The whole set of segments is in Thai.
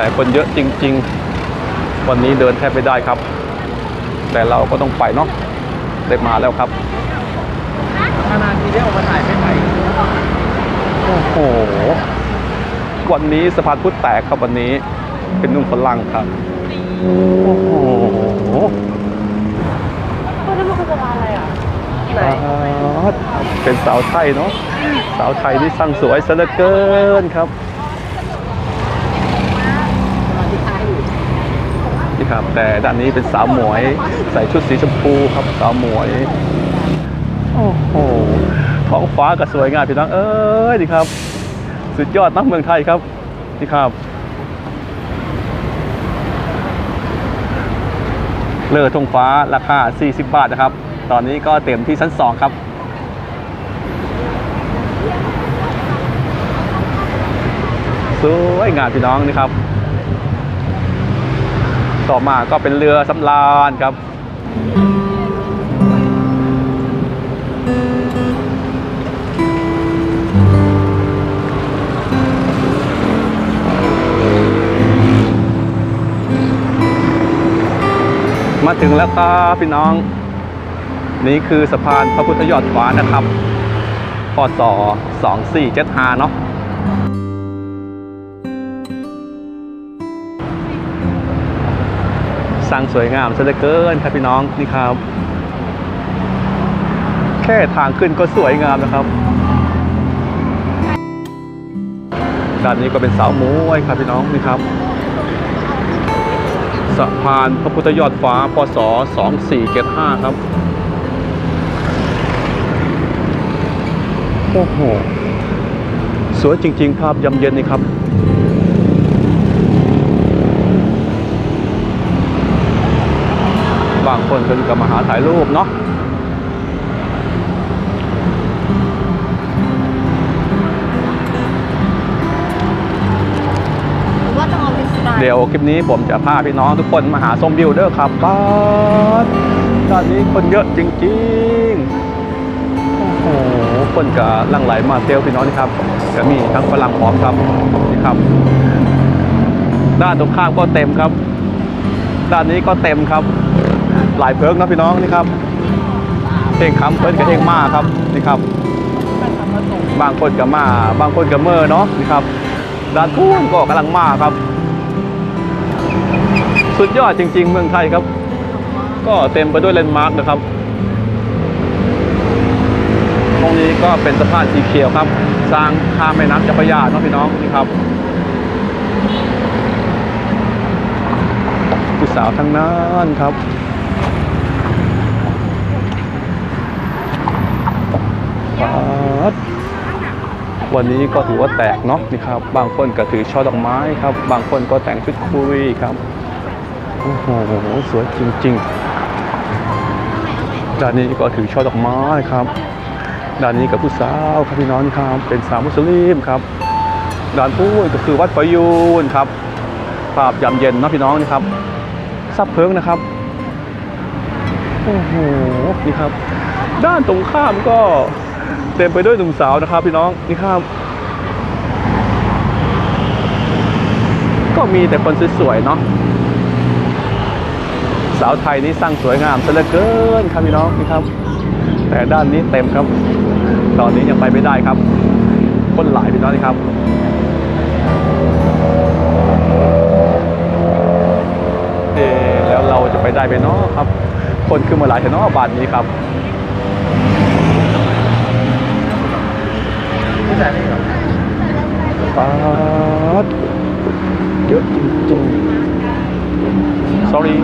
แต่คนเยอะจริง ๆ วันนี้เดินแทบไม่ได้ครับ แต่เราก็ต้องไปเนาะได้มาแล้วครับนานๆทีได้ออกมาถ่ายไม่ไหวโอ้โห วันนี้สะพานพุทธแตกครับวันนี้เป็นนุ่งฝรั่งครับ โอ้โหก็นั่นมันคือสะพานอะไรอะไหนเป็นสาวไทยเนาะ สาวไทยที่สร้างสวยซะเหลือเกินครับ นี่ครับ แต่ด้านนี้เป็นสาวหมวย ใส่ชุดสีชมพูครับสาวหมวยโอ้โหท้องฟ้าก็สวยงามพี่น้องเอ้ยนี่ครับ สุดยอดนักเมืองไทยครับนี่ครับเลอธงฟ้าราคา 40 บาทนะครับ ตอนนี้ก็เต็มที่ชั้น 2 ครับ สวยงามพี่น้องนี่ครับ ต่อมาก็เป็นเรือสำราญครับ มาถึงแล้วครับพี่น้อง นี่คือสะพานพระพุทธยอดฟ้านะครับพศ2475เนาะ สร้างสวยงามซะเหลือเกินครับพี่น้องนี่ครับ แค่ทางขึ้นก็สวยงามนะครับด้านนี้ก็เป็นเสาหมูไว้ครับพี่น้องนี่ครับสะพานพระพุทธยอดฟ้าพศ2475ครับโอ้โหสวยจริง ๆ ภาพยำเย็นนี่ครับ บางคนก็มาหาถ่ายรูปเนาะหรือว่าต้องเอาเป็นสไตล์เดี๋ยวคลิปนี้ผมจะพาพี่น้องทุกคนมาหาชมวิวเด้อครับบ้านด้านนี้คนเยอะจริงๆ โอ้โห คนก็หลั่งไหลมาเที่ยวพี่น้องนี่ครับจะมีทั้งฝรั่งพร้อมครับนี่ครับ ด้านตรงข้ามก็เต็มครับ ด้านนี้ก็เต็มครับ หลายเพิงนะพี่น้องนี่ครับเท่งคำเพิ่นกับเท่งมาครับนี่ครับ บางคนกับมา บางคนกับเมอเนาะนี่ครับด้านทุ่งก็กำลังมาครับ สุดยอดจริง ๆ เมืองไทยครับ ก็เต็มไปด้วยเลนด์มาร์กนะครับตรงนี้ก็เป็นสะพานสีเขียวครับ สร้างข้ามแม่น้ำเจ้าพระยาเนาะพี่น้องนี่ครับผู้สาวทั้งนั้นครับ ครับ วันนี้ก็ถือว่าแตกเนาะนี่ครับ บางคนก็ถือช่อดอกไม้ครับ บางคนก็แต่งชุดคุยครับ โอ้โห สวยจริงๆด้านนี้ก็ถือช่อดอกไม้ครับ ด้านนี้กับผู้สาวครับพี่น้องครับ เป็นสาวมุสลิมครับ ด้านพูนก็คือวัดประยูนครับ ภาพยามเย็นนะพี่น้องนี่ครับ ซับเพิงนะครับ โอ้โห นี่ครับ ด้านตรงข้ามก็ เต็มไปด้วยหนุ่มสาวนะครับพี่น้องนี่ครับ ก็มีแต่คนสวยๆเนาะสาวไทยนี่สร้างสวยงามซะเหลือเกินครับพี่น้องนี่ครับ แต่ด้านนี้เต็มครับ ตอนนี้ยังไปไม่ได้ครับ คนหลายพี่น้องนี่ครับเอแล้วเราจะไปได้ไปเนาะครับ คนขึ้นมาหลายแถวเนาะบาทนี้ครับ ผู้ชายนี่เหรอ ป๊าดเยอะจริงๆ sorry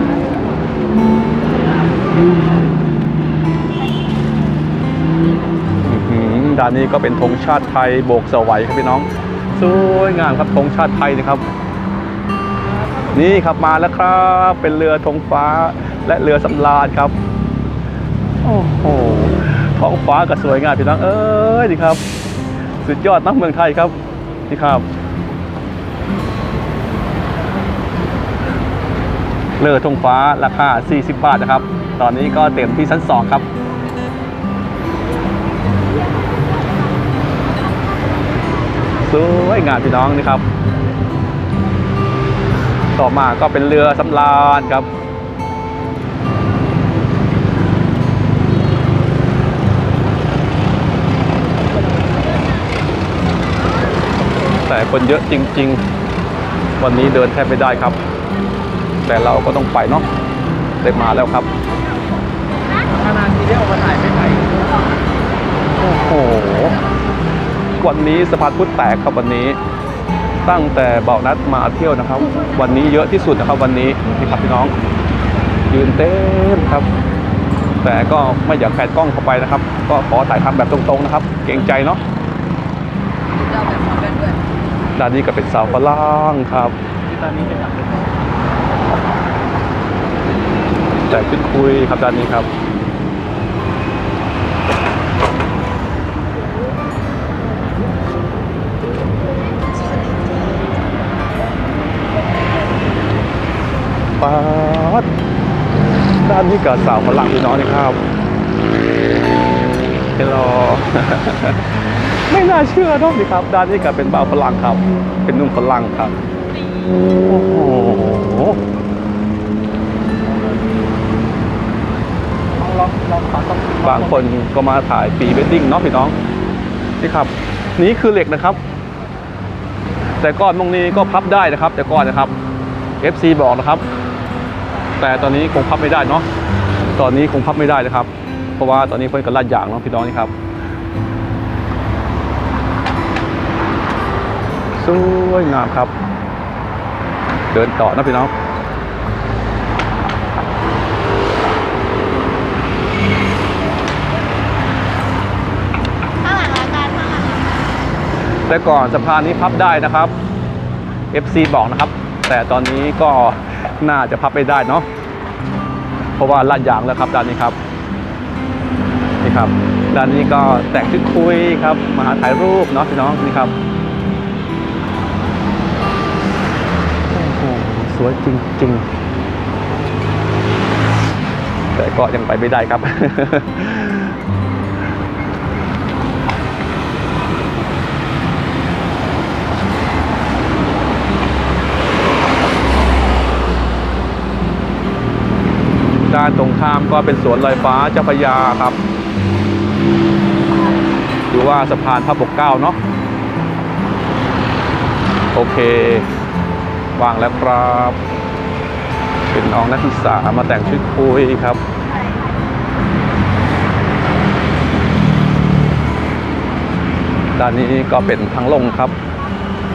ด้านนี้ก็เป็นธงชาติไทยโบกสวัยครับพี่น้อง สวยงามครับธงชาติไทยนะครับ นี่ครับมาแล้วครับ เป็นเรือธงฟ้าและเรือสำราญครับ โอ้โหท้องฟ้าก็สวยงามพี่น้องเอ้ยนี่ครับ สุดยอดนักเมืองไทยครับนี่ครับเรือธงฟ้าราคา 40 บาทนะครับ ตอนนี้ก็เต็มที่ชั้น 2 ครับสวยงามพี่น้องนี่ครับ ต่อมาก็เป็นเรือสำราญครับ คนเยอะจริง ๆ วันนี้เดินแทบไม่ได้ครับ แต่เราก็ต้องไปเนาะได้มาแล้วครับขนานๆทีได้ออกมาถ่ายไม่ไหวโอ้โห วันนี้สะพานพุทธแตกครับวันนี้ตั้งแต่เบานัดมาเที่ยวนะครับ วันนี้เยอะที่สุดนะครับวันนี้นี่ครับพี่น้อง ยืนเต็มครับ แต่ก็ไม่อยากแผดกล้องเข้าไปนะครับ ก็ขอถ่ายทำแบบตรงๆนะครับ เกรงใจเนาะ ด้านนี้ก็เป็นสาวฝรั่งครับที่ตอนนี้เป็นแบบแต่ขึ้นคุยครับด้านนี้ครับป๊าดด้านนี้กับสาวฝรั่งพี่น้องนี่ครับเฮลโล ไม่น่าเชื่อเนอะนี่ครับ ด้านนี้ก็เป็นบ่าวฝรั่งครับ เป็นนุ่มฝรั่งครับ โอ้โหบางคนก็มาถ่ายปีเวดดิ้งเนาะพี่น้องนี่ครับ นี่คือเหล็กนะครับ แต่ก้อนตรงนี้ก็พับได้นะครับ แต่ก้อนนะครับ FC บอกนะครับ แต่ตอนนี้คงพับไม่ได้เนาะตอนนี้คงพับไม่ได้นะครับ เพราะว่าตอนนี้เพิ่นกับลาดยางเนาะพี่น้องนี่ครับ สวยงามครับ เดินต่อนะพี่น้องข้างหลังละกันข้างหลังแต่ก่อนสะพานนี้พับได้นะครับ FC บอกนะครับ แต่ตอนนี้ก็น่าจะพับไม่ได้เนาะเพราะว่าลาดยางแล้วครับด้านนี้ครับนี่ครับด้านนี้ก็แต่งชุดคุยครับมาหาถ่ายรูปเนาะพี่น้องนี่ครับ วยจริง ๆ แต่ก็ยังไปไม่ได้ครับด้านตรงข้ามก็เป็นสวนลอยฟ้าเจ้าพยาครับหรือว่าสะพานพระปกเก้าเนาะโอเค วางแล้วครับ เป็นน้องนักศึกษามาแต่งชุดคุยครับด้านนี้ก็เป็นทางลงครับ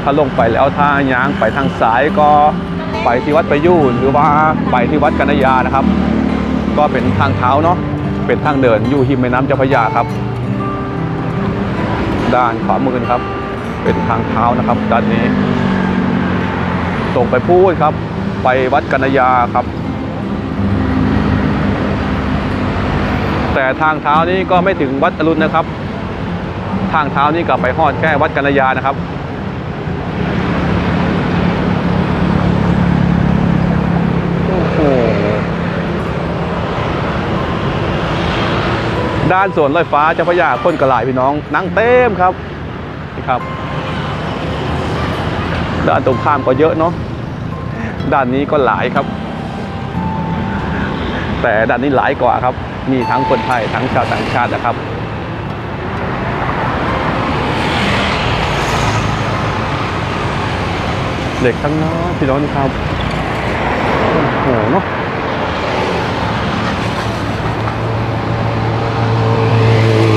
ถ้าลงไปแล้วถ้าย้างไปทางสายก็ไปที่วัดประยูนหรือว่าไปที่วัดกัญญานะครับ ก็เป็นทางเท้าเนาะ เป็นทางเดินอยู่หิมแม่น้ำเจ้าพระยาครับ ด้านขวามือครับ เป็นทางเท้านะครับ ด้านนี้ ตรงไปพูดครับ ไปวัดกัญญาครับ แต่ทางเท้านี้ก็ไม่ถึงวัดอรุณนะครับ ทางเท้านี่ก็ไปฮอดแค่วัดกัญญานะครับโอ้ด้านสวนลอยฟ้าเจ้าพระยาคนกระหลายพี่น้องนั่งเต็มครับนี่ครับ ด้านตรงข้ามก็เยอะเนาะด้านนี้ก็หลายครับ แต่ด้านนี้หลายกว่าครับ มีทั้งคนไทยทั้งชาวต่างชาตินะครับเด็กทั้งนั้นพี่น้องครับโอ้โหเนาะ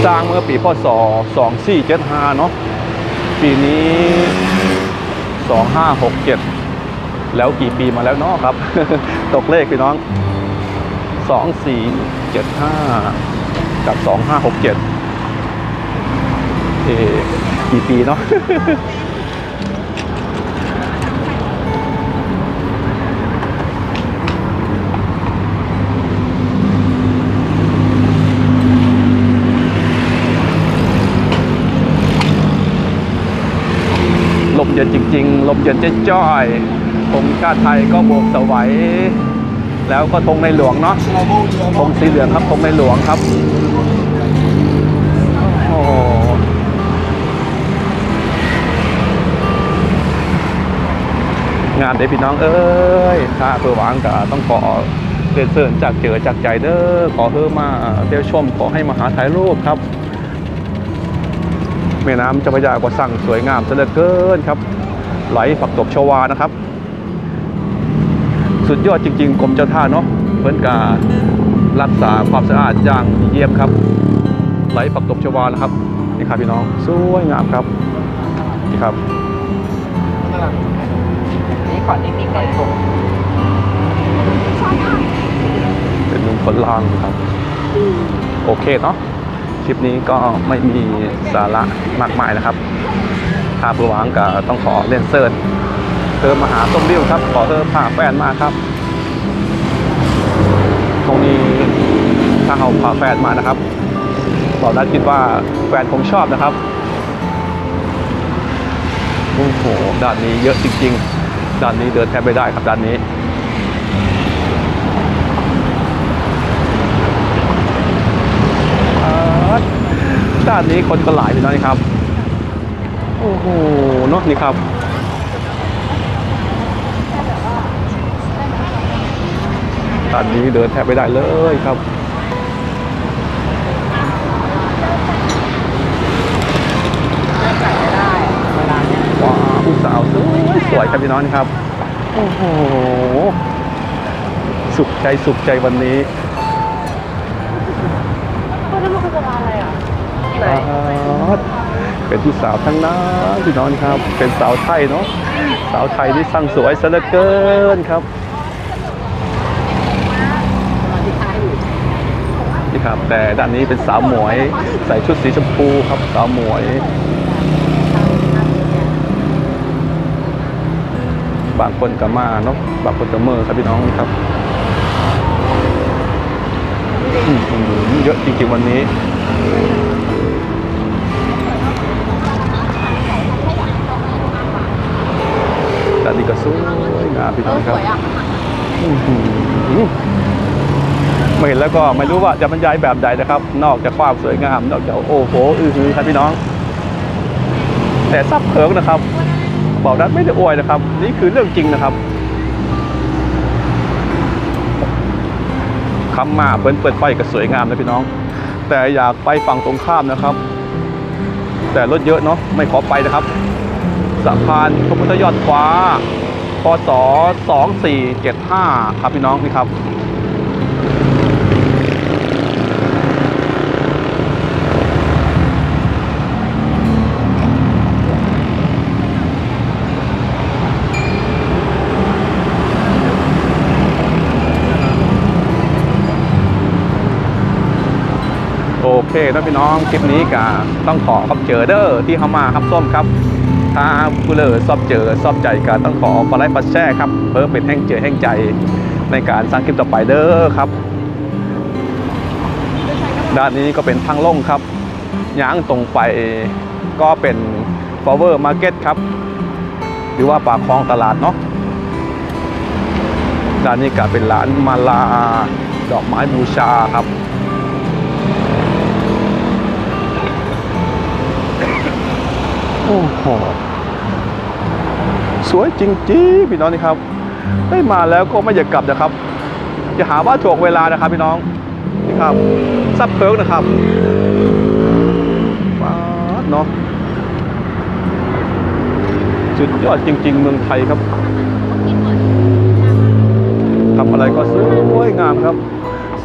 สร้างเมื่อปีพศ2475เนาะปีนี้ 2567 แล้วกี่ปีมาแล้วเนาะครับ ตกเลขพี่น้อง 2475 กับ 2567 เออกี่ปีเนาะ ลมเย็นจ ริงๆลมเย็นเจ๊จ้อยธงชาติไทยก็โบกสวัยแล้วก็ธงในหลวงเนาะธงสีเหลืองครับธงในหลวงครับโอ้งานเด้อพี่น้องเอ้ยถ้าเพื่อหวังก็ต้องขอเรียนเชิญจากเจอจากใจเด้อขอเพิ่มมาเที่ยวชมขอให้มาหาถ่ายรูปครับ แม่น้ำเจ้าพระยากว่าสั่งสวยงามเหลือเกินครับ ไหลผักตบชวานะครับ สุดยอดจริง ๆกรมเจ้าท่าเนาะเพื่อนการรักษาความสะอาดอย่างดีเยี่ยมครับ ไหลผักตบชวานะครับนี่ครับพี่น้องสวยงามครับนี่ครับนี่ขอนิดนิดหน่อยผมเป็นมุมคนล่างครับ โอเคเนาะ คลิปนี้ก็ไม่มีสาระมากมายนะครับถ้าผู้หวังก็ต้องขอเล่นเซิร์นเธอมาหาส้มริ้วครับ ขอเธอพาแฟนมาครับ ตรงนี้ถ้าเขาพาแฟนมานะครับบอกได้คิดว่าแฟนคงชอบนะครับโอ้โหด้านนี้เยอะจริงๆด้านนี้เดินแทบไม่ได้ครับด้านนี้ ครับด้านนี้คนก็หลายพี่น้องนี่ครับ โอ้โหเนาะนี่ครับด้านนี้เดินแทบไม่ได้เลยครับเวลาเนี้ยว้าวผู้สาวสวยสวยครับพี่น้องครับ โอ้โห สุขใจสุขใจวันนี้ ครับเป็นผู้สาวทั้งนั้นพี่น้องครับ เป็นสาวไทยเนาะสาวไทยที่สร้างสวยซะเหลือเกินครับนี่ครับ แต่ด้านนี้เป็นสาวหมวยใส่ชุดสีชมพูครับสาวหมวยบางคนก็มาเนาะบางคนก็เมื่อครับพี่น้องครับอื้อหือเยอะจริงๆวันนี้ ด้านนี้ก็สวยงามพี่น้องครับมาเห็นแล้วก็ไม่รู้ว่าจะบรรยายแบบใดนะครับ นอกจากความสวยงาม นอกจากโอ้โหอือหือครับพี่น้อง แต่ซับเพิงนะครับบอกนั้นไม่ได้อวยนะครับ นี่คือเรื่องจริงนะครับคำมาเปิดเปิดไฟก็สวยงามนะพี่น้อง แต่อยากไปฝั่งตรงข้ามนะครับ แต่รถเยอะเนาะไม่ขอไปนะครับ สะพานพระพุทธยอดฟ้าพศ2475 ครับพี่น้องนี่ครับโอเคนะพี่น้อง คลิปนี้ก็ต้องขอขอบเจอเด้อที่เข้ามาครับส้มครับ ถ้าผู้เลอชอบเจอชอบใจก็ต้องขอขอไลค์ขอแชร์ครับเพื่อเป็นแห่งเจอแห่งใจในการสร้างคลิปต่อไปเด้อครับ ด้านนี้ก็เป็นทางล่งครับย้างตรงไปก็เป็น Flower Market ครับ หรือว่าปากคลองตลาดเนาะด้านนี้ก็เป็นร้านมาลาดอกไม้บูชาครับ โอ้โหสวยจริงๆพี่น้องนี่ครับได้มาแล้วก็ไม่อยากกลับนะครับอย่าหาว่าถ่วงเวลานะครับพี่น้องนี่ครับซับเพิร์กนะครับป๊าเนาะสุดยอดจริง ๆ เมืองไทยครับทำอะไรก็สวยงามครับ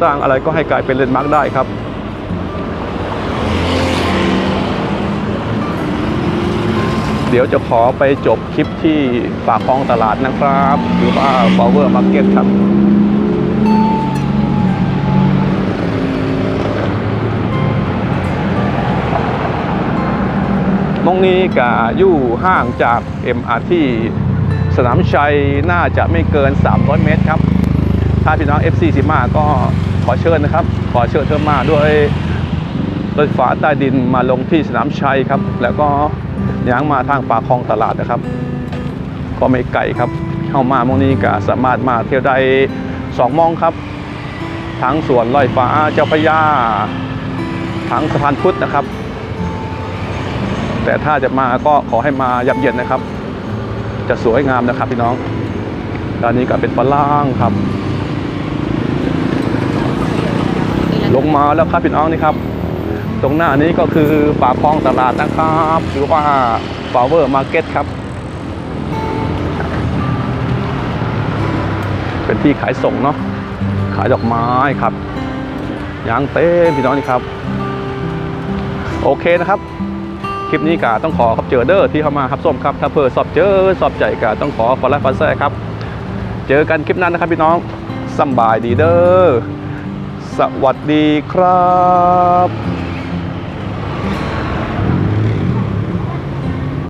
สร้างอะไรก็ให้กลายเป็นเลนด์มาร์กได้ครับ เดี๋ยวจะขอไปจบคลิปที่ปากคลองตลาดนะครับ หรือว่า Power Market ครับตรงนี้ก็อยู่ห่างจาก MRT สนามชัยน่าจะไม่เกิน 300 เมตรครับ ถ้าพี่น้อง FC สิมาก็ขอเชิญนะครับ ขอเชิญเธอมาด้วยรถไฟฟ้าใต้ดินมาลงที่สนามชัยครับ แล้วก็ ย้างมาทางปากคลองตลาดนะครับ ก็ไม่ไกลครับเข้ามามองนี้ก็สามารถมาเที่ยวได้สองมองครับทั้งสวนลอยฟ้าเจ้าพระยาทั้งสะพานพุทธนะครับ แต่ถ้าจะมาก็ขอให้มายับเย็นนะครับ จะสวยงามนะครับพี่น้องด้านนี้ก็เป็นฝรั่งครับ ลงมาแล้วครับพี่น้องนี่ครับ ตรงหน้านี้ก็คือปากคลองตลาดนะครับหรือว่า Power Market ครับ เป็นที่ขายส่งเนาะขายดอกไม้ครับยางเต้นพี่น้องนี่ครับ โอเคนะครับคลิปนี้กาต้องขอขอบเจอเดอร์ที่เข้ามาครับส้มครับ ถ้าเพื่อสอบเจอสอบใจกาต้องขอฟอลไลฟ์ฟอลแซ่ครับ เจอกันคลิปหนั้นนะครับพี่น้องสบายดีเด้อสวัสดีครับ